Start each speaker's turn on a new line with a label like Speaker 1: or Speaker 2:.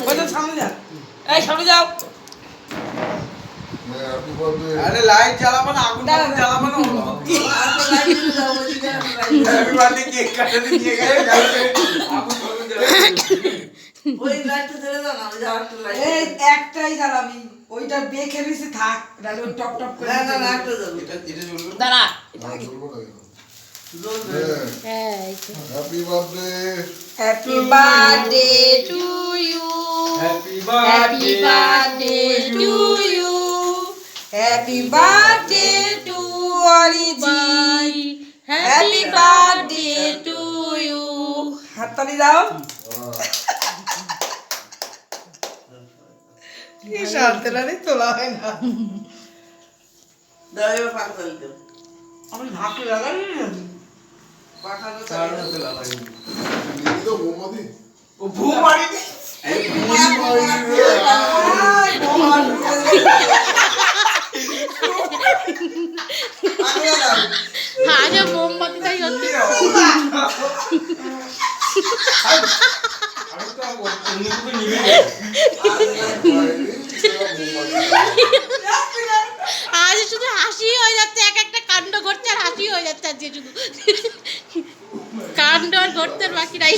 Speaker 1: ওই তো সামনে যা এই সামনে যাও।
Speaker 2: আরে লাইট জ্বালাবো না আগুন
Speaker 1: দাঁড়া,
Speaker 2: টাগুন জ্বালাবো না হ্যাপি বার্থডে কেক কাটাতে নিয়ে গেলে আগুন টাগুন জ্বালাবো
Speaker 1: এই একটাই জ্বালাবি ওইটা বেখে নিছে থাক নাহলে ওই টপ টপ করে
Speaker 3: না
Speaker 4: হ্যাঁ
Speaker 3: birthday
Speaker 1: happy birthday to
Speaker 2: happy
Speaker 1: birthday to you happy birthday to অরিজি happy birthday to you হাততালি দাও। কি শান্তি তোলা হয় না। আমি ঢাকে লাগাই
Speaker 2: তার মধ্যে লাগাই
Speaker 3: তো মোমবাতি
Speaker 2: ও ভু মারি
Speaker 4: আগে মোমবাতিটাই আজ শুধু হাসি হয়ে যাচ্ছে এক একটা কাণ্ড ঘটছে আর হাসি হয়ে যাচ্ছে আজকে শুধু কাণ্ড আর ঘটতে বাকি নাই।